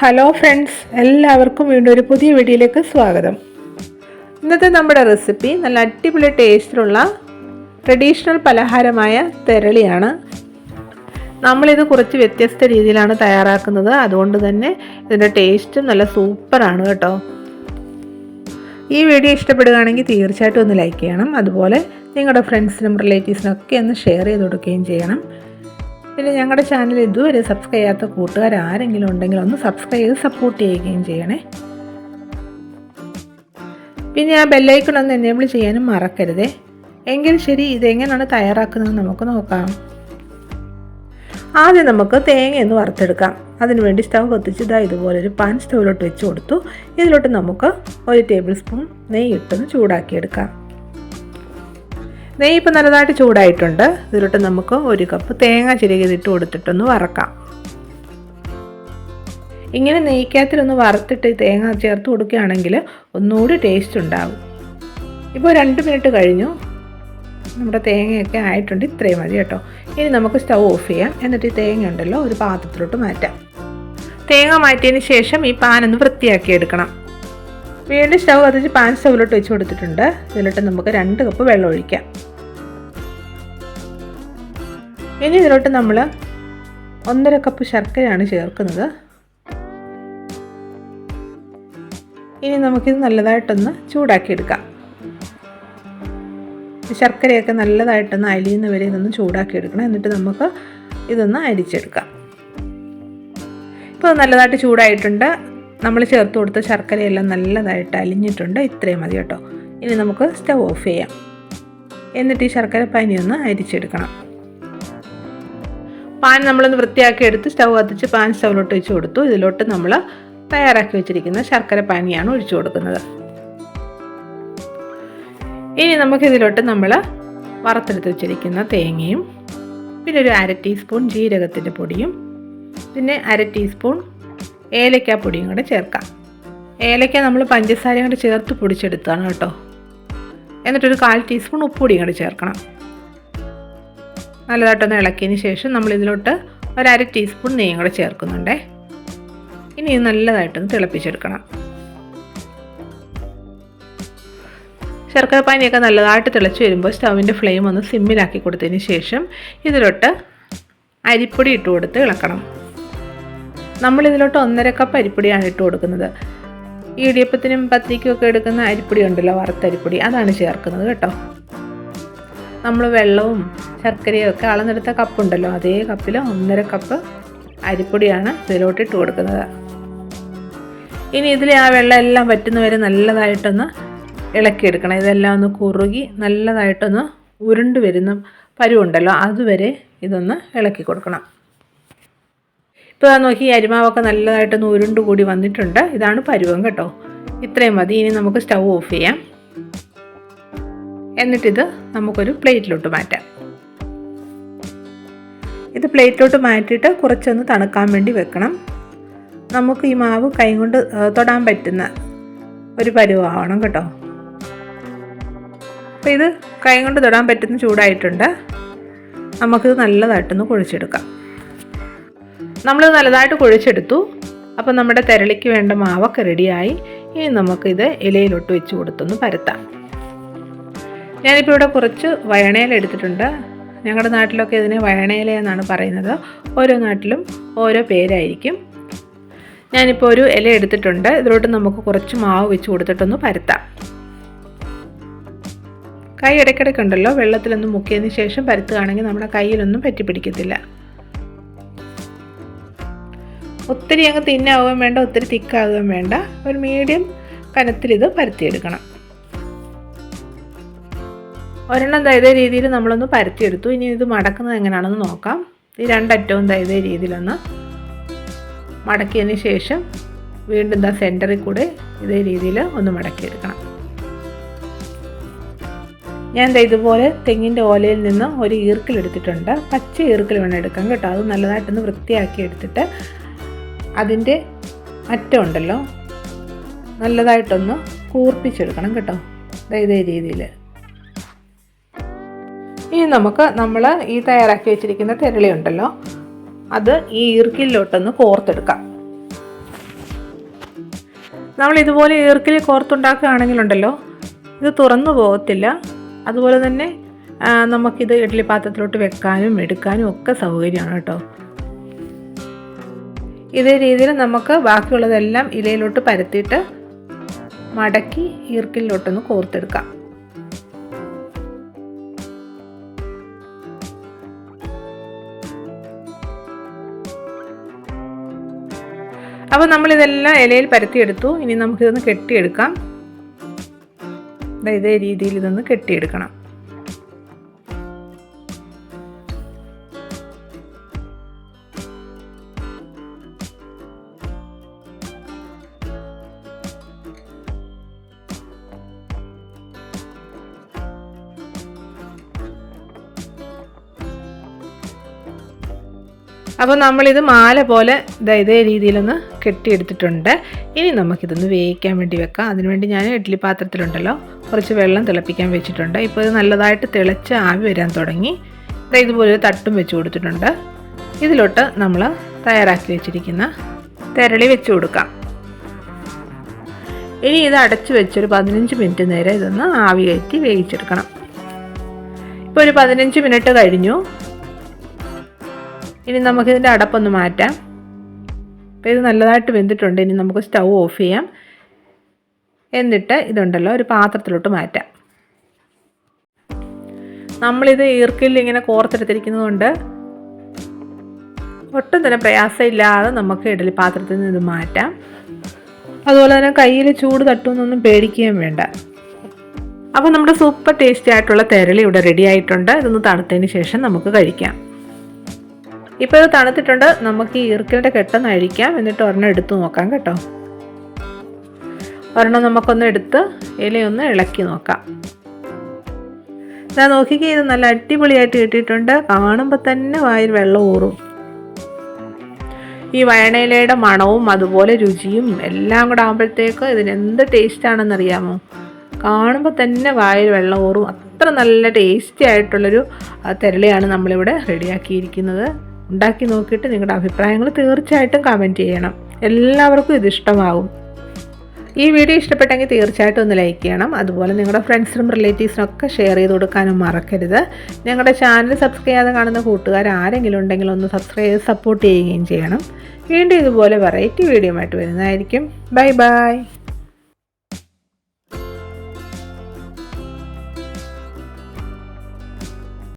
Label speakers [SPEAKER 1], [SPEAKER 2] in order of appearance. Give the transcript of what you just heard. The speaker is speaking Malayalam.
[SPEAKER 1] ഹലോ ഫ്രണ്ട്സ് എല്ലാവർക്കും വീണ്ടും ഒരു പുതിയ വീഡിയോയിലേക്ക് സ്വാഗതം. ഇന്നത്തെ നമ്മുടെ റെസിപ്പി നല്ല അടിപൊളി ടേസ്റ്റിലുള്ള ട്രഡീഷണൽ പലഹാരമായ തെരളിയാണ്. നമ്മളിത് കുറച്ച് വ്യത്യസ്ത രീതിയിലാണ് തയ്യാറാക്കുന്നത്. അതുകൊണ്ട് തന്നെ ഇതിന്റെ ടേസ്റ്റ് നല്ല സൂപ്പറാണ് കേട്ടോ. ഈ വീഡിയോ ഇഷ്ടപ്പെടുകയാണെങ്കിൽ തീർച്ചയായിട്ടും ഒന്ന് ലൈക്ക് ചെയ്യണം. അതുപോലെ നിങ്ങളുടെ ഫ്രണ്ട്സിനും റിലേറ്റീവ്സിനും ഒക്കെ ഒന്ന് ഷെയർ ചെയ്ത് കൊടുക്കുകയും ചെയ്യണം. പിന്നെ ഞങ്ങളുടെ ചാനൽ ഇതുവരെ സബ്സ്ക്രൈബ് ചെയ്യാത്ത കൂട്ടുകാർ ആരെങ്കിലും ഉണ്ടെങ്കിൽ ഒന്ന് സബ്സ്ക്രൈബ് ചെയ്ത് സപ്പോർട്ട് ചെയ്യുകയും ചെയ്യണേ. പിന്നെ ആ ബെല്ലൈക്കൺ ഒന്ന് എനേബിൾ ചെയ്യാനും മറക്കരുതേ. എങ്കിൽ ശരി ഇതെങ്ങനെയാണ് തയ്യാറാക്കുന്നത് നമുക്ക് നോക്കാം. ആദ്യം നമുക്ക് തേങ്ങ ഒന്ന് വറുത്തെടുക്കാം. അതിനുവേണ്ടി സ്റ്റവ് കത്തിച്ച് ഇതാ ഇതുപോലെ ഒരു പാൻ സ്റ്റൗവിലോട്ട് വെച്ച് കൊടുത്തു. ഇതിലോട്ട് നമുക്ക് ഒരു ടേബിൾ സ്പൂൺ നെയ്യ് ഇട്ടൊന്ന് ചൂടാക്കിയെടുക്കാം. നെയ്യ് ഇപ്പം നല്ലതായിട്ട് ചൂടായിട്ടുണ്ട്. ഇതിലോട്ട് നമുക്ക് ഒരു കപ്പ് തേങ്ങ ചിരകിതിട്ട് കൊടുത്തിട്ടൊന്ന് വറക്കാം. ഇങ്ങനെ നെയ്ക്കകത്തിലൊന്ന് വറുത്തിട്ട് തേങ്ങ ചേർത്ത് കൊടുക്കുകയാണെങ്കിൽ ഒന്നുകൂടി ടേസ്റ്റ് ഉണ്ടാകും ഇപ്പോൾ രണ്ട് മിനിറ്റ് കഴിഞ്ഞു. നമ്മുടെ തേങ്ങയൊക്കെ ആയിട്ടുണ്ട്. ഇത്രയും മതി കേട്ടോ. ഇനി നമുക്ക് സ്റ്റൗ ഓഫ് ചെയ്യാം. എന്നിട്ട് ഈ തേങ്ങ ഉണ്ടല്ലോ ഒരു പാത്രത്തിലോട്ട് മാറ്റാം. തേങ്ങ മാറ്റിയതിന് ശേഷം ഈ പാൻ ഒന്ന് വൃത്തിയാക്കി എടുക്കണം. വീണ്ടും സ്റ്റൗ കത്തിച്ച് പാൻ സ്റ്റൗവിലോട്ട് വെച്ച് കൊടുത്തിട്ടുണ്ട്. ഇതിലോട്ട് നമുക്ക് രണ്ട് കപ്പ് വെള്ളം ഒഴിക്കാം. ഇനി ഇതിലോട്ട് നമ്മൾ ഒന്നര കപ്പ് ശർക്കരയാണ് ചേർക്കുന്നത്. ഇനി നമുക്കിത് നല്ലതായിട്ടൊന്ന് ചൂടാക്കിയെടുക്കാം. ശർക്കരയൊക്കെ നല്ലതായിട്ടൊന്ന് അലിയുന്ന വരെ ഇതൊന്ന് ചൂടാക്കിയെടുക്കണം. എന്നിട്ട് നമുക്ക് ഇതൊന്ന് അരിച്ചെടുക്കാം. ഇപ്പോൾ നല്ലതായിട്ട് ചൂടായിട്ടുണ്ട്. നമ്മൾ ചേർത്ത് കൊടുത്ത ശർക്കരയെല്ലാം നല്ലതായിട്ട് അലിഞ്ഞിട്ടുണ്ട്. ഇത്രയും മതി കേട്ടോ. ഇനി നമുക്ക് സ്റ്റവ് ഓഫ് ചെയ്യാം. എന്നിട്ട് ഈ ശർക്കര പനി ഒന്ന് അരിച്ചെടുക്കണം. പാൻ നമ്മളൊന്ന് വൃത്തിയാക്കി എടുത്ത് സ്റ്റൗ കത്തിച്ച് പാൻ സ്റ്റൗവിലോട്ട് വെച്ച് കൊടുത്തു. ഇതിലോട്ട് നമ്മൾ തയ്യാറാക്കി വെച്ചിരിക്കുന്ന ശർക്കര പാനിയാണ് ഒഴിച്ചു കൊടുക്കുന്നത്. ഇനി നമുക്കിതിലോട്ട് നമ്മൾ വറുത്തെടുത്ത് വെച്ചിരിക്കുന്ന തേങ്ങയും പിന്നെ ഒരു അര ടീസ്പൂൺ ജീരകത്തിന്റെ പൊടിയും പിന്നെ അര ടീസ്പൂൺ ഏലക്ക പൊടിയും കൂടെ ചേർക്കാം. ഏലക്ക നമ്മൾ പഞ്ചസാരയും കൂടെ ചേർത്ത് പൊടിച്ചെടുത്താണ് കേട്ടോ. എന്നിട്ടൊരു കാൽ ടീസ്പൂൺ ഉപ്പുപൊടിയും കൂടെ ചേർക്കണം. നല്ലതായിട്ടൊന്ന് ഇളക്കിയതിന് ശേഷം നമ്മൾ ഇതിലോട്ട് ഒരര ടീസ്പൂൺ നെയ്യും കൂടെ ചേർക്കുന്നുണ്ടേ. ഇനി ഇത് നല്ലതായിട്ടൊന്ന് തിളപ്പിച്ചെടുക്കണം. ശർക്കര പാനിയൊക്കെ നല്ലതായിട്ട് തിളച്ച് വരുമ്പോൾ സ്റ്റൗവിന്റെ ഫ്ലെയിം ഒന്ന് സിമ്മിലാക്കി കൊടുത്തതിന് ശേഷം ഇതിലോട്ട് അരിപ്പൊടി ഇട്ട് കൊടുത്ത് ഇളക്കണം. നമ്മളിതിലോട്ട് ഒന്നര കപ്പ് അരിപ്പൊടിയാണ് ഇട്ട് കൊടുക്കുന്നത്. ഇടിയപ്പത്തിനും പത്തിക്കും ഒക്കെ എടുക്കുന്ന അരിപ്പൊടി ഉണ്ടല്ലോ വറുത്തരിപ്പൊടി അതാണ് ചേർക്കുന്നത് കേട്ടോ. നമ്മൾ വെള്ളവും ശർക്കരയും ഒക്കെ അളന്നെടുത്ത കപ്പുണ്ടല്ലോ അതേ കപ്പിൽ ഒന്നര കപ്പ് അരിപ്പൊടിയാണ് ഇതിലോട്ട് ഇട്ട് കൊടുക്കുന്നത്. ഇനി ഇതിൽ ആ വെള്ളം എല്ലാം വറ്റുന്നവരെ നല്ലതായിട്ടൊന്ന് ഇളക്കിയെടുക്കണം. ഇതെല്ലാം ഒന്ന് കുറുകി നല്ലതായിട്ടൊന്ന് ഉരുണ്ട് വരുന്ന പരുവുണ്ടല്ലോ അതുവരെ ഇതൊന്ന് ഇളക്കി കൊടുക്കണം. ഇപ്പോൾ നോക്കി അരിമാവൊക്കെ നല്ലതായിട്ടൊന്ന് ഉരുണ്ട് കൂടി വന്നിട്ടുണ്ട്. ഇതാണ് പരുവം കേട്ടോ. ഇത്രയും മതി. ഇനി നമുക്ക് സ്റ്റൗ ഓഫ് ചെയ്യാം. എന്നിട്ടിത് നമുക്കൊരു പ്ലേറ്റിലോട്ട് മാറ്റാം. ഇത് പ്ലേറ്റിലോട്ട് മാറ്റിയിട്ട് കുറച്ചൊന്ന് തണുക്കാൻ വേണ്ടി വെക്കണം. നമുക്ക് ഈ മാവ് കൈ കൊണ്ട് തൊടാൻ പറ്റുന്ന ഒരു പരുവാവണം കേട്ടോ. അപ്പോൾ ഇത് കൈ കൊണ്ട് തൊടാൻ പറ്റുന്ന ചൂടായിട്ടുണ്ട്. നമുക്കിത് നല്ലതായിട്ടൊന്ന് കുഴിച്ചെടുക്കാം. നമ്മൾ നല്ലതായിട്ട് കുഴിച്ചെടുത്തു. അപ്പോൾ നമ്മുടെ തെരളിക്ക് വേണ്ട മാവൊക്കെ റെഡിയായി. ഇനി നമുക്കിത് ഇലയിലോട്ട് വെച്ച് കൊടുത്തൊന്ന് പരത്താം. ഞാനിപ്പോൾ ഇവിടെ കുറച്ച് വയണയില എടുത്തിട്ടുണ്ട്. ഞങ്ങളുടെ നാട്ടിലൊക്കെ ഇതിനെ വയണയില എന്നാണ് പറയുന്നത്. ഓരോ നാട്ടിലും ഓരോ പേരായിരിക്കും. ഞാനിപ്പോൾ ഒരു ഇല എടുത്തിട്ടുണ്ട്. ഇതിലോട്ട് നമുക്ക് കുറച്ച് മാവ് വെച്ച് കൊടുത്തിട്ടൊന്ന് പരത്താം. കൈ ഇടയ്ക്കിടയ്ക്കുണ്ടല്ലോ വെള്ളത്തിലൊന്ന് മുക്കിയതിന് ശേഷം പരത്തുകയാണെങ്കിൽ നമ്മുടെ കയ്യിലൊന്നും പറ്റിപ്പിടിക്കത്തില്ല. ഒത്തിരി അങ്ങ് തിന്നാവുകയും വേണ്ട ഒത്തിരി തിക്കാവുകയും വേണ്ട. ഒരു മീഡിയം കനത്തിൽ ഇത് പരത്തിയെടുക്കണം. ഒരെണ്ണം ഇതേ രീതിയിൽ നമ്മളൊന്ന് പരത്തിയെടുത്തു. ഇനി ഇത് മടക്കുന്നത് എങ്ങനെയാണെന്ന് നോക്കാം. ഈ രണ്ടറ്റവും ഇതേ രീതിയിലൊന്ന് മടക്കിയതിന് ശേഷം വീണ്ടും ഇതാ സെന്ററിൽ കൂടെ ഇതേ രീതിയിൽ ഒന്ന് മടക്കിയെടുക്കണം. ഞാൻ ദാ ഇതുപോലെ തെങ്ങിന്റെ ഓലയിൽ നിന്ന് ഒരു ഈർക്കിലെടുത്തിട്ടുണ്ട് പച്ച ഈർക്കിൽ വേണം എടുക്കാൻ കേട്ടോ. അത് നല്ലതായിട്ടൊന്ന് വൃത്തിയാക്കി എടുത്തിട്ട് അതിന്റെ അറ്റം ഉണ്ടല്ലോ. നല്ലതായിട്ടൊന്ന് കൂർപ്പിച്ചെടുക്കണം കേട്ടോ. ദാ ഇതേ രീതിയിൽ. ഇനി നമുക്ക് നമ്മൾ ഈ തയ്യാറാക്കി വെച്ചിരിക്കുന്ന തെരളി ഉണ്ടല്ലോ അത് ഈ ഈർക്കിലോട്ടൊന്ന് കോർത്തെടുക്കാം. നമ്മൾ ഇതുപോലെ ഈർക്കിൽ കോർത്തുണ്ടാക്കുകയാണെങ്കിലുണ്ടല്ലോ ഇത് തുറന്നു പോകത്തില്ല. അതുപോലെ തന്നെ നമുക്കിത് ഇഡ്ഡലി പാത്രത്തിലോട്ട് വെക്കാനും എടുക്കാനും ഒക്കെ സൗകര്യമാണ് കേട്ടോ. ഇതേ രീതിയിൽ നമുക്ക് ബാക്കിയുള്ളതെല്ലാം ഇലയിലോട്ട് പരത്തിയിട്ട് മടക്കി ഈർക്കിലോട്ടൊന്ന് കോർത്തെടുക്കാം. അപ്പോൾ നമ്മളിതെല്ലാം ഇലയിൽ പരത്തിയെടുത്തു. ഇനി നമുക്കിതൊന്ന് കെട്ടിയെടുക്കാം. ഇതേ രീതിയിൽ ഇതൊന്ന് കെട്ടിയെടുക്കണം. അപ്പോൾ നമ്മളിത് മാല പോലെ ഇതേ രീതിയിലൊന്ന് കെട്ടിയെടുത്തിട്ടുണ്ട്. ഇനി നമുക്കിതൊന്ന് വേവിക്കാൻ വേണ്ടി വെക്കാം. അതിനുവേണ്ടി ഞാൻ ഇഡ്ഡലി പാത്രത്തിലുണ്ടല്ലോ. കുറച്ച് വെള്ളം തിളപ്പിക്കാൻ വെച്ചിട്ടുണ്ട്. ഇപ്പോൾ ഇത് നല്ലതായിട്ട് തിളച്ച് ആവി വരാൻ തുടങ്ങി. ഇതാ ഇതുപോലെ തട്ടും വെച്ച് കൊടുത്തിട്ടുണ്ട്. ഇതിലോട്ട് നമ്മൾ തയ്യാറാക്കി വെച്ചിരിക്കുന്ന തെരളി വെച്ച് കൊടുക്കാം. ഇനി ഇത് അടച്ചു വെച്ചൊരു പതിനഞ്ച് മിനിറ്റ് നേരം ഇതൊന്ന് ആവി കയറ്റി വേവിച്ചെടുക്കണം. ഇപ്പോൾ ഒരു പതിനഞ്ച് മിനിറ്റ് കഴിഞ്ഞു. ഇനി നമുക്കിതിന്റെ അടപ്പൊന്ന് മാറ്റാം. അപ്പോൾ ഇത് നല്ലതായിട്ട് വെന്തിട്ടുണ്ട്. ഇനി നമുക്ക് സ്റ്റൗ ഓഫ് ചെയ്യാം. എന്നിട്ട് ഇതുണ്ടല്ലോ ഒരു പാത്രത്തിലോട്ട് മാറ്റാം. നമ്മളിത് ഈർക്കിൽ ഇങ്ങനെ കോർത്തെടുത്തിരിക്കുന്നതുകൊണ്ട് ഒട്ടും തന്നെ പ്രയാസമില്ലാതെ നമുക്ക് ഇഡലി പാത്രത്തിൽ നിന്ന് ഇത് മാറ്റാം. അതുപോലെ തന്നെ കയ്യിൽ ചൂട് തട്ടുമെന്നൊന്നും പേടിക്കുകയും വേണ്ട. അപ്പോൾ നമ്മുടെ സൂപ്പർ ടേസ്റ്റി ആയിട്ടുള്ള തെരളി ഇവിടെ റെഡി ആയിട്ടുണ്ട്. ഇതൊന്ന് തണുത്തതിന് ശേഷം നമുക്ക് കഴിക്കാം. ഇപ്പോൾ ഇത് തണുത്തിട്ടുണ്ട്. നമുക്ക് ഈ ഈർക്കലിന്റെ കെട്ടൊന്ന് അഴിക്കാം. എന്നിട്ട് ഒരെണ്ണം എടുത്ത് നോക്കാം കേട്ടോ. ഒരെണ്ണം നമുക്കൊന്ന് എടുത്ത് ഇലയൊന്ന് ഇളക്കി നോക്കാം. ഞാൻ നോക്കിക്കേ ഇത് നല്ല അടിപൊളിയായിട്ട് കിട്ടിയിട്ടുണ്ട്. കാണുമ്പോൾ തന്നെ വായിൽ വെള്ളം ഊറും. ഈ വയണയിലയുടെ മണവും അതുപോലെ രുചിയും എല്ലാം കൂടെ ആകുമ്പോഴത്തേക്ക് ഇതിന് എന്ത് ടേസ്റ്റ് ആണെന്നറിയാമോ? കാണുമ്പോൾ തന്നെ വായിൽ വെള്ളം ഊറും. അത്ര നല്ല ടേസ്റ്റി ആയിട്ടുള്ളൊരു തെരളിയാണ് നമ്മളിവിടെ റെഡിയാക്കിയിരിക്കുന്നത് ഉണ്ടാക്കി നോക്കിയിട്ട് നിങ്ങളുടെ അഭിപ്രായങ്ങൾ തീർച്ചയായിട്ടും കമന്റ് ചെയ്യണം. എല്ലാവർക്കും ഇത് ഈ വീഡിയോ ഇഷ്ടപ്പെട്ടെങ്കിൽ തീർച്ചയായിട്ടും ഒന്ന് ലൈക്ക് ചെയ്യണം. അതുപോലെ നിങ്ങളുടെ ഫ്രണ്ട്സിനും റിലേറ്റീവ്സിനും ഒക്കെ ഷെയർ ചെയ്ത് കൊടുക്കാനും മറക്കരുത്. ഞങ്ങളുടെ ചാനൽ സബ്സ്ക്രൈബ് ചെയ്യാതെ കാണുന്ന കൂട്ടുകാർ ആരെങ്കിലും ഉണ്ടെങ്കിൽ ഒന്ന് സബ്സ്ക്രൈബ് ചെയ്ത് സപ്പോർട്ട് ചെയ്യുകയും ചെയ്യണം. വീണ്ടും ഇതുപോലെ വെറൈറ്റി വീഡിയോ ആയിട്ട് വരുന്നതായിരിക്കും. Bye bye